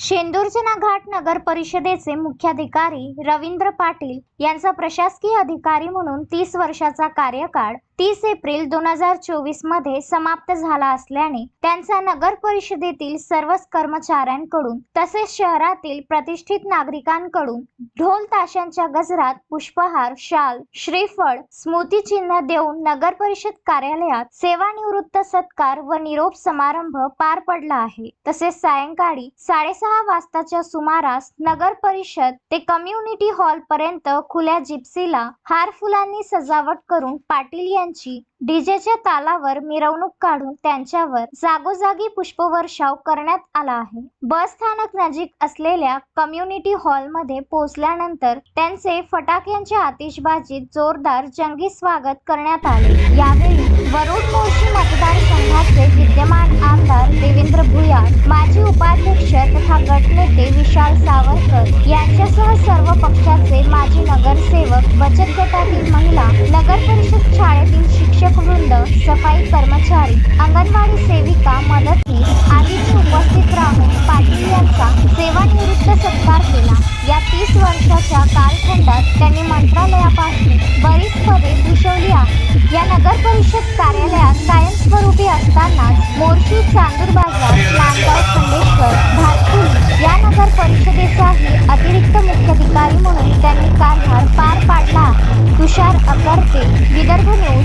शेंदूरजना घाट नगर परिषदेचे मुख्याधिकारी रवींद्र पाटील यांचा प्रशासकीय अधिकारी म्हणून तीस वर्षाचा कार्यकाळ तीस एप्रिल दोन हजार चोवीसमध्ये समाप्त झाला असल्याने त्यांचा नगर परिषदेतील सर्वच कर्मचाऱ्यांकडून तसेच शहरातील प्रतिष्ठित नागरिकांकडून ढोल ताशांच्या गजरात पुष्पहार शाल श्रीफळ स्मृतिचिन्ह देऊन नगर परिषद कार्यालयात सेवानिवृत्त सत्कार व निरोप समारंभ पार पडला आहे. तसेच सायंकाळी साडेसहा वाजताच्या सुमारास नगर परिषद ते कम्युनिटी हॉल पर्यंत खुल्या जिप्सीला हार फुलांनी सजावट करून पाटील यांची डीजेच्या तालावर मिरवणूक काढून त्यांच्यावर जागोजागी पुष्पवर्षाव करण्यात आला आहे. बस स्थानक नजीक असलेल्या कम्युनिटी हॉलमध्ये पोहोचल्यानंतर त्यांचे फटाक्यांच्या आतिषबाजीत जोरदार जंगी स्वागत करण्यात आले. यावेळी वरुण मोर्शी मतदारसंघाचे विद्यमान आमदार देवेंद्र भुयार माजी उपाध्यक्ष तथा गटनेते विशाल सावरकर यांच्यासह सर्व पक्षाचे माजी नगरसेवक बचत गटातील महिला नगर परिषद शाळेतील शिक्षक वृंद सफाई कर्मचारी अंगणवाडी सेविका मदतनीस आदींनी उपस्थित राहून पाटील यांचा सेवानिवृत्त सत्कार केला. या तीस वर्षाच्या कालखंडात त्यांनी मंत्रालयापासून बरीच पदे भूषवली आहेत. या नगर परिषद कार्यालयात कायमस्वरूपी असतानाच मोर्शी चांदूर बाजार नांदगाव तुषार अकर्ते. विदर्भ न्यूज.